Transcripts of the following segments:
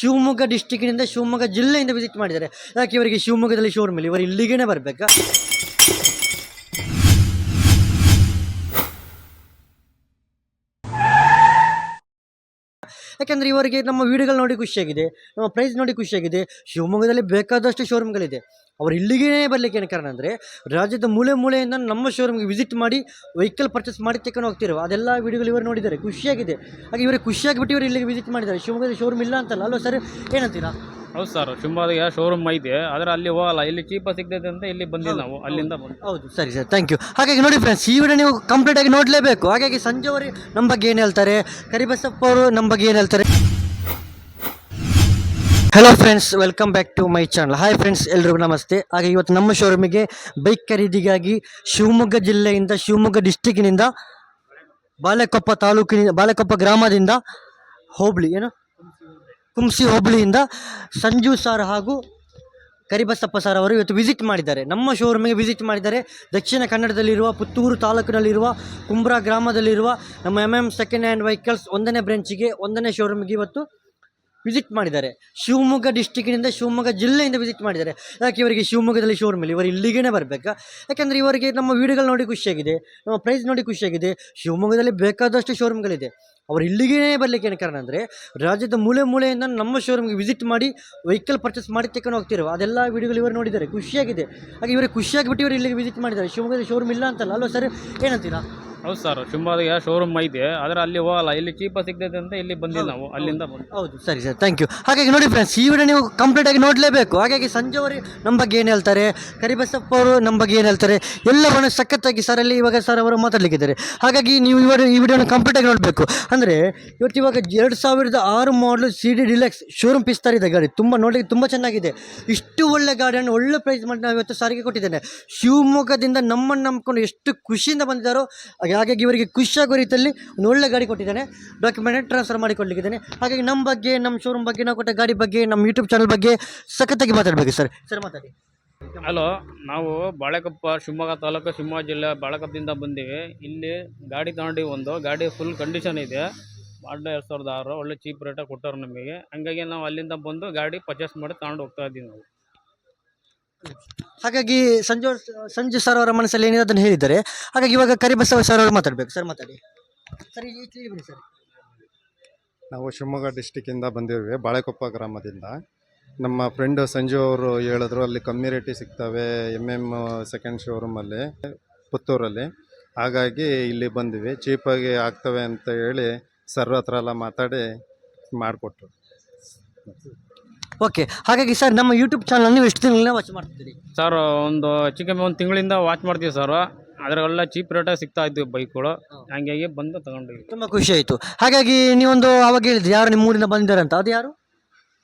ಶಿವಮೊಗ್ಗ ಡಿಸ್ಟಿಕ್ನಿಂದ ಶಿವಮೊಗ್ಗ ಜಿಲ್ಲೆಯಿಂದ ವಿಸಿಟ್ ಮಾಡಿದ್ದಾರೆ. ಯಾಕೆ ಇವರಿಗೆ ಶಿವಮೊಗ್ಗದಲ್ಲಿ ಶೋರೂಮ್ ಇಲ್ಲ? ಇವರು ಇಲ್ಲಿಗೇನೆ ಬರಬೇಕಾ? ಯಾಕಂದರೆ ಇವರಿಗೆ ನಮ್ಮ ವೀಡಿಯೋಗಳು ನೋಡಿ ಖುಷಿಯಾಗಿದೆ, ನಮ್ಮ ಪ್ರೈಸ್ ನೋಡಿ ಖುಷಿಯಾಗಿದೆ, ಶಿವಮೊಗ್ಗದಲ್ಲಿ ಬೇಕಾದಷ್ಟು ಶೋರೂಮ್ಗಳಿದೆ ಅವರು ಇಲ್ಲಿಗೇ ಬರಲಿಕ್ಕೆ ಏನು ಕಾರಣ ಅಂದರೆ, ರಾಜ್ಯದ ಮೂಲೆ ಮೂಲೆಯಿಂದ ನಮ್ಮ ಶೋರೂಮ್ಗೆ ವಿಸಿಟ್ ಮಾಡಿ ವೆಹಿಕಲ್ ಪರ್ಚೇಸ್ ಮಾಡಿ ತಗೊಂಡು ಹೋಗ್ತಿರೋ ಅದೆಲ್ಲ ವೀಡಿಯೋಗಳು ಇವರು ನೋಡಿದ್ದಾರೆ. ಖುಷಿಯಾಗಿದೆ. ಹಾಗೆ ಇವರಿಗೆ ಖುಷಿಯಾಗಿಬಿಟ್ಟು ಇವರು ಇಲ್ಲಿಗೆ ವಿಸಿಟ್ ಮಾಡಿದ್ದಾರೆ. ಶಿವಮೊಗ್ಗದಲ್ಲಿ ಶೋರೂಮ್ ಇಲ್ಲ ಅಂತಲ್ಲ. ಅಲ್ಲೋ ಸರ್ ಏನಂತೀರಾ? ಹೌದು ಸರ್ ಶಿವಮೊಗ್ಗ ಶೋರೂಮ್ ಐತೆ ಆದರೆ ಅಲ್ಲಿ ಹೋಗಲ್ಲ. ಇಲ್ಲಿ ಚೀಪ ಸಿಗ್ತೈತೆ ಅಂತ ಇಲ್ಲಿ ಬಂದಿಲ್ಲ ನಾವು. ಅಲ್ಲಿಂದ ಬಂದು ಹೌದು ಸರಿ ಸರ್ ಥ್ಯಾಂಕ್ ಯು ಹಾಗಾಗಿ ನೋಡಿ ಫ್ರೆಂಡ್ಸ್ ಈ ವಿಡಿಯೋ ನೀವು ಕಂಪ್ಲೀಟ್ ಆಗಿ ನೋಡಲೇಬೇಕು. ಹಾಗಾಗಿ ಸಂಜೆ ಅವರು ನಮ್ಮ ಬಗ್ಗೆ ಏನು ಹೇಳ್ತಾರೆ? ಕರಿಬಸಪ್ಪ ಅವರು ನಮ್ಮ ಬಗ್ಗೆ ಏನು ಹೇಳ್ತಾರೆ? Hello friends welcome back to my channel hi friends ಎಲ್ರಿಗೂ ನಮಸ್ತೆ. ಹಾಗೆ ಇವತ್ತು ನಮ್ಮ ಶೋರೂಮಿಗೆ ಬೈಕ್ ಖರೀದಿಗಾಗಿ ಶಿವಮೊಗ್ಗ ಜಿಲ್ಲೆಯಿಂದ ಶಿವಮೊಗ್ಗ ಡಿಸ್ಟಿಕ್ಕಿನಿಂದ ಬಾಳೆಕೊಪ್ಪ ತಾಲೂಕಿನಿಂದ ಬಾಳೆಕೊಪ್ಪ ಗ್ರಾಮದಿಂದ ಹೋಬಳಿ ಏನು? ಕುಂಸಿ ಹೋಬಳಿಯಿಂದ ಸಂಜು ಸರ್ ಹಾಗೂ ಕರಿಬಸಪ್ಪ ಸರ್ ಅವರು ಇವತ್ತು ವಿಸಿಟ್ ಮಾಡಿದ್ದಾರೆ. ನಮ್ಮ ಶೋರೂಮಿಗೆ ವಿಸಿಟ್ ಮಾಡಿದ್ದಾರೆ. ದಕ್ಷಿಣ ಕನ್ನಡದಲ್ಲಿರುವ, ಪುತ್ತೂರು ತಾಲೂಕಿನಲ್ಲಿರುವ, ಕುಂಬ್ರಾ ಗ್ರಾಮದಲ್ಲಿರುವ ನಮ್ಮ M M second hand vehicles ಒಂದನೇ ಬ್ರಾಂಚಿಗೆ ಒಂದನೇ ಶೋರೂಮಿಗೆ ಇವತ್ತು ವಿಸಿಟ್ ಮಾಡಿದ್ದಾರೆ. ಶಿವಮೊಗ್ಗ ಡಿಸ್ಟಿಕ್ಕಿನಿಂದ ಶಿವಮೊಗ್ಗ ಜಿಲ್ಲೆಯಿಂದ ವಿಸಿಟ್ ಮಾಡಿದ್ದಾರೆ. ಯಾಕೆ ಇವರಿಗೆ ಶಿವಮೊಗ್ಗದಲ್ಲಿ ಶೋರೂಮ್ ಇಲ್ಲ ಇವರು ಇಲ್ಲಿಗೇ ಬರಬೇಕಾ. ಯಾಕೆಂದರೆ ಇವರಿಗೆ ನಮ್ಮ ವೀಡಿಯೋಗಳು ನೋಡಿ ಖುಷಿಯಾಗಿದೆ ನಮ್ಮ ಪ್ರೈಸ್ ನೋಡಿ ಖುಷಿಯಾಗಿದೆ ಶಿವಮೊಗ್ಗದಲ್ಲಿ ಬೇಕಾದಷ್ಟು ಶೋರೂಮ್ಗಳಿದೆ ಅವರು ಇಲ್ಲಿಗೇ ಬರಲಿಕ್ಕೆ ಏನು ಕಾರಣ ಅಂದರೆ, ರಾಜ್ಯದ ಮೂಲೆ ಮೂಲೆಯಿಂದ ನಮ್ಮ ಶೋರೂಮ್ಗೆ ವಿಸಿಟ್ ಮಾಡಿ ವೆಹಿಕಲ್ ಪರ್ಚೇಸ್ ಮಾಡಿ ತಗೊಂಡು ಹೋಗ್ತಿರೋ ಅದೆಲ್ಲ ವಿಡಿಯೋಗಳು ಇವರು ನೋಡಿದ್ದಾರೆ. ಖುಷಿಯಾಗಿದೆ ಹಾಗೆ ಇವರಿಗೆ ಖುಷಿಯಾಗಿಬಿಟ್ಟು ಇವರು ಇಲ್ಲಿಗೆ ವಿಸಿಟ್ ಮಾಡಿದ್ದಾರೆ. ಶಿವಮೊಗ್ಗದಲ್ಲಿ ಶೋರೂಮ್ ಇಲ್ಲ ಅಂತಲ್ಲ. ಅಲ್ಲೋ ಸರ್ ಏನಂತೀರಾ? ಹೌದು ಸರ್ ಶಿವಮೊಗ್ಗ ಶೋರೂಮ್ ಐತೆ ಆದರೆ ಅಲ್ಲಿ ಹೋಗಲ್ಲ. ಇಲ್ಲಿ ಚೀಪ ಸಿಗ್ತೈತೆ ಅಂತ ಇಲ್ಲಿ ಬಂದಿಲ್ಲ ನಾವು. ಅಲ್ಲಿಂದ ಬಂದು ಹೌದು ಸರಿ ಸರ್ ಥ್ಯಾಂಕ್ ಯು ಹಾಗಾಗಿ ನೋಡಿ ಫ್ರೆಂಡ್ಸ್ ಈ ವಿಡಿಯೋ ನೀವು ಕಂಪ್ಲೀಟ್ ಆಗಿ ನೋಡಲೇಬೇಕು. ಹಾಗಾಗಿ ಸಂಜೆವರೆ ನಮ್ಮ ಬಗ್ಗೆ ಏನು ಹೇಳ್ತಾರೆ ಕರಿಬಸಪ್ಪ ಅವರು ನಮ್ಮ ಬಗ್ಗೆ ಏನು ಹೇಳ್ತಾರೆ ಎಲ್ಲವನ್ನು ಸಖತ್ತಾಗಿ ಸರ್ ಅಲ್ಲಿ ಇವಾಗ ಸರ್ ಅವರು ಮಾತಾಡಲಿಕ್ಕಿದ್ದಾರೆ. ಹಾಗಾಗಿ ನೀವು ಇವಾಗ ಈ ವಿಡಿಯೋನ ಕಂಪ್ಲೀಟ್ ಆಗಿ ನೋಡಬೇಕು. ಅಂದರೆ ಇವತ್ತು ಇವಾಗ ಎರಡು ಸಾವಿರದ ಆರು ಮಾಡಲು ಸಿ ಡಿ ಡಿಲೆಕ್ಸ್ ಶೋರೂಮ್ ಪಿಸ್ತಾರ್ ಇದೆ ಗಾಡಿ. ತುಂಬ ನೋಡಲಿಕ್ಕೆ ತುಂಬ ಚೆನ್ನಾಗಿದೆ. ಇಷ್ಟು ಒಳ್ಳೆ ಗಾಡಿಯನ್ನು ಒಳ್ಳೆ ಪ್ರೈಸ್ ಮಾಡಿ ನಾವು ಇವತ್ತು ಸಾರಿಗೆ ಕೊಟ್ಟಿದ್ದೇನೆ. ಶಿವಮೊಗ್ಗದಿಂದ ನಮ್ಮನ್ನು ನಂಬ್ಕೊಂಡು ಎಷ್ಟು ಖುಷಿಯಿಂದ ಬಂದಿದ್ದಾರೋ ಹಾಗಾಗಿ ಇವರಿಗೆ ಖುಷಿಯಾಗೋ ರೀತಿಯಲ್ಲಿ ಒಂದು ಒಳ್ಳೆ ಗಾಡಿ ಕೊಟ್ಟಿದ್ದಾನೆ ಡಾಕ್ಯುಮೆಂಟ್ ಟ್ರಾನ್ಸ್ಫರ್ ಮಾಡಿ ಕೊಡಲಿಕ್ಕಿದ್ದೇನೆ ಹಾಗಾಗಿ ನಮ್ಮ ಬಗ್ಗೆ, ನಮ್ಮ ಶೋರೂಮ್ ಬಗ್ಗೆ, ನಾವು ಕೊಟ್ಟ ಗಾಡಿ ಬಗ್ಗೆ, ನಮ್ಮ ಯೂಟ್ಯೂಬ್ ಚಾನಲ್ ಬಗ್ಗೆ ಸಖತ್ತಾಗಿ ಮಾತಾಡಬೇಕು ಸರ್. ಸರ್, ಮಾತಾಡಿ. ಹಲೋ, ನಾವು ಬಾಳೆಕೊಪ್ಪ, ಶಿವಮೊಗ್ಗ ತಾಲೂಕು, ಶಿವಮೊಗ್ಗ ಜಿಲ್ಲೆ ಬಾಳೆಕೊಪ್ಪದಿಂದ ಬಂದೀವಿ. ಇಲ್ಲಿ ಗಾಡಿ ತಗೊಂಡು ಒಂದು ಗಾಡಿ ಫುಲ್ ಕಂಡೀಷನ್ ಇದೆ. ಮಾಡ್ಲ ಎರಡು ಸಾವಿರದ ಆರು, ಒಳ್ಳೆ ಚೀಪ್ ರೇಟಾಗಿ ಕೊಟ್ಟರು ನಮಗೆ. ಹಂಗಾಗಿ ನಾವು ಅಲ್ಲಿಂದ ಬಂದು ಗಾಡಿ ಪರ್ಚೇಸ್ ಮಾಡಿ ತಗೊಂಡು ಹೋಗ್ತಾ ಇದ್ದೀವಿ ನಾವು. ಹಾಗಾಗಿ ಸಂಜು ಸಂಜು ಸರ್ ಅವರ ಮನಸ್ಸಲ್ಲಿ ಏನಿದೆ ಅದನ್ನು ಹೇಳಿದ್ದಾರೆ. ಹಾಗಾಗಿ ಇವಾಗ ಕರಿಬಸವ ಸರ್ ಅವರು ಮಾತಾಡಬೇಕು. ಸರ್ ಮಾತಾಡಿ. ಸರ್ ಬನ್ನಿ ಸರ್ ನಾವು ಶಿವಮೊಗ್ಗ ಡಿಸ್ಟಿಕ್ಕಿಂದ ಬಂದಿರುವೆ ಬಾಳೆಕೊಪ್ಪ ಗ್ರಾಮದಿಂದ. ನಮ್ಮ ಫ್ರೆಂಡ್ ಸಂಜು ಅವರು ಹೇಳಿದ್ರು, ಅಲ್ಲಿ ಕಮ್ಮಿ ರೇಟಿಗೆ ಸಿಗ್ತವೆ ಎಂ ಎಂ ಸೆಕೆಂಡ್ ಶೋರೂಮಲ್ಲಿ ಪುತ್ತೂರಲ್ಲಿ. ಹಾಗಾಗಿ ಇಲ್ಲಿ ಬಂದ್ವಿ. ಚೀಪಾಗಿ ಆಗ್ತವೆ ಅಂತ ಹೇಳಿ ಸರ್ ಹತ್ರ ಎಲ್ಲ ಮಾತಾಡಿ ಮಾಡಿಕೊಟ್ರು. ಓಕೆ ಹಾಗಾಗಿ ಸರ್ ನಮ್ಮ ಯೂಟ್ಯೂಬ್ ಚಾನಲ್ ನೀವು ಎಷ್ಟು ತಿಂಗಳಿಂದ ವಾಚ್ ಮಾಡ್ತಿದ್ದೀರಿ? ಸರ್ ಒಂದು ಹೆಚ್ಚು ಕಮ್ಮಿ ಒಂದು ತಿಂಗಳಿಂದ ವಾಚ್ ಮಾಡ್ತೀವಿ ಸರ್ ಅದರಲ್ಲ ಚೀಪ್ ರೇಟಾಗಿ ಸಿಗ್ತಾ ಇದ್ವಿ ಬೈಕ್ಗಳು. ಹಂಗಾಗಿ ಬಂದು ತಗೊಂಡಿದ್ವಿ. ತುಂಬ ಖುಷಿ ಆಯಿತು. ಹಾಗಾಗಿ ನೀವೊಂದು ಅವಾಗ ಹೇಳಿದ್ರಿ ಯಾರು ನಿಮ್ಮ ಊರಿಂದ ಬಂದಿದ್ದಾರೆ ಅಂತ. ಅದು ಯಾರು?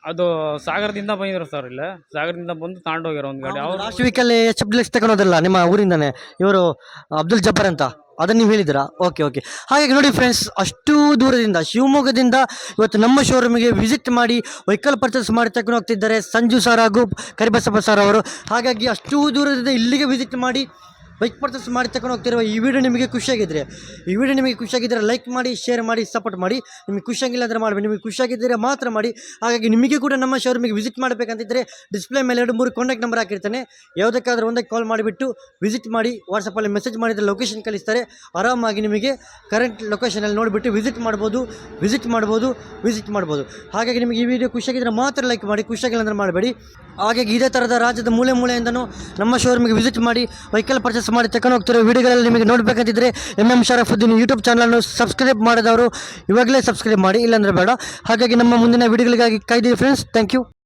ಅದು ಸಾಗರದಿಂದ ಬಂದಿದ್ರು ಸರ್ ಇಲ್ಲ. ಸಾಗರದಿಂದ ಬಂದು ತಗೊಂಡೋಗ್ಯಾರ ಒಂದು ಗಾಡಿ. ಅವ್ರು ಲಾಸ್ಟ್ ವೀಕಲ್ಲಿ ಎಚ್ ತಗೊಳೋದಲ್ಲ ನಿಮ್ಮ ಊರಿಂದನೇ. ಇವರು ಅಬ್ದುಲ್ ಜಬ್ಬರ್ ಅಂತ. ಅದನ್ನು ನೀವು ಹೇಳಿದಿರಾ ಓಕೆ ಓಕೆ ಹಾಗಾಗಿ ನೋಡಿ ಫ್ರೆಂಡ್ಸ್ ಅಷ್ಟು ದೂರದಿಂದ, ಶಿವಮೊಗ್ಗದಿಂದ ಇವತ್ತು ನಮ್ಮ ಶೋರೂಮಿಗೆ ವಿಸಿಟ್ ಮಾಡಿ ವೆಹಿಕಲ್ ಪರ್ಚೇಸ್ ಮಾಡಿ ತಗೊಂಡು ಹೋಗ್ತಿದ್ದಾರೆ ಸಂಜು ಸರ್ ಹಾಗೂ ಕರಿಬಸಪ್ಪ ಸರ್ ಅವರು. ಹಾಗಾಗಿ ಅಷ್ಟು ದೂರದಿಂದ ಇಲ್ಲಿಗೆ ವಿಸಿಟ್ ಮಾಡಿ ಬೈಕ್ ಪರ್ಚೇಸ್ ಮಾಡಿ ತಗೊಂಡು ಹೋಗ್ತಿರುವ ಈ ವಿಡಿಯೋ ನಿಮಗೆ ಖುಷಿಯಾಗಿದ್ದರೆ ಈ ವಿಡಿಯೋ ನಿಮಗೆ ಖುಷಿಯಾಗಿದ್ದರೆ ಲೈಕ್ ಮಾಡಿ ಶೇರ್ ಮಾಡಿ ಸಪೋರ್ಟ್ ಮಾಡಿ. ನಿಮಗೆ ಖುಷಿಯಾಗಿಲ್ಲ ಅಂದರೆ ಮಾಡಬೇಡಿ. ನಿಮಗೆ ಖುಷಿಯಾಗಿದ್ದರೆ ಮಾತ್ರ ಮಾಡಿ. ಹಾಗಾಗಿ ನಿಮಗೆ ಕೂಡ ನಮ್ಮ ಶೋರೂಮಿಗೆ ವಿಸಿಟ್ ಮಾಡಬೇಕಂತಿದ್ದರೆ ಡಿಸ್ಪ್ಲೇ ಮೇಲೆ ಎರಡು, ಮೂರು ಕಾಂಟ್ಯಾಕ್ಟ್ ನಂಬರ್ ಹಾಕಿರ್ತಾನೆ. ಯಾವುದಕ್ಕಾದ್ರೂ ಒಂದಕ್ಕೆ ಕಾಲ್ ಮಾಡಿಬಿಟ್ಟು ವಿಸಿಟ್ ಮಾಡಿ ವಾಟ್ಸಪ್ಪಲ್ಲಿ ಮೆಸೇಜ್ ಮಾಡಿದರೆ ಲೊಕೇಶನ್ ಕಳಿಸ್ತಾರೆ. ಆರಾಮಾಗಿ ನಿಮಗೆ ಕರೆಂಟ್ ಲೊಕೇಶನಲ್ಲಿ ನೋಡಿಬಿಟ್ಟು ವಿಸಿಟ್ ಮಾಡ್ಬೋದು ವಿಸಿಟ್ ಮಾಡ್ಬೋದು ವಿಸಿಟ್ ಮಾಡ್ಬೋದು. ಹಾಗಾಗಿ ನಿಮಗೆ ಈ ವಿಡಿಯೋ ಖುಷಿಯಾಗಿದ್ದರೆ ಮಾತ್ರ ಲೈಕ್ ಮಾಡಿ ಖುಷಿಯಾಗಿಲ್ಲ ಅಂದರೆ ಮಾಡಬೇಡಿ. ಹಾಗಾಗಿ ಇದೇ ಥರದ ರಾಜ್ಯದ ಮೂಲೆ ಮೂಲೆಯಿಂದನೂ ನಮ್ಮ ಶೋರೂಮಿಗೆ ವಿಸಿಟ್ ಮಾಡಿ ವೆಹಿಕಲ್ ಪರ್ಚೇಸ್ ಮಾಡಿ ತಗೊಂಡು ಹೋಗ್ತಿರೋ ವಿಡಿಯೋಗಳಲ್ಲಿ ನಿಮಗೆ ನೋಡಬೇಕಂತಿದ್ರೆ ಎಂ ಎಂ ಶರಫುದ್ದೀನ್ ಯೂಟ್ಯೂಬ್ ಚಾನಲನ್ನು ಸಬ್ಸ್ಕ್ರೈಬ್ ಮಾಡಿದವರು ಇವಾಗಲೇ ಸಬ್ಸ್ಕ್ರೈಬ್ ಮಾಡಿ, ಇಲ್ಲಾಂದರೆ ಬೇಡ. ಹಾಗಾಗಿ ನಮ್ಮ ಮುಂದಿನ ವಿಡಿಯೋಗಳಿಗಾಗಿ ಕಾಯ್ದಿ ಫ್ರೆಂಡ್ಸ್ ಥ್ಯಾಂಕ್ ಯು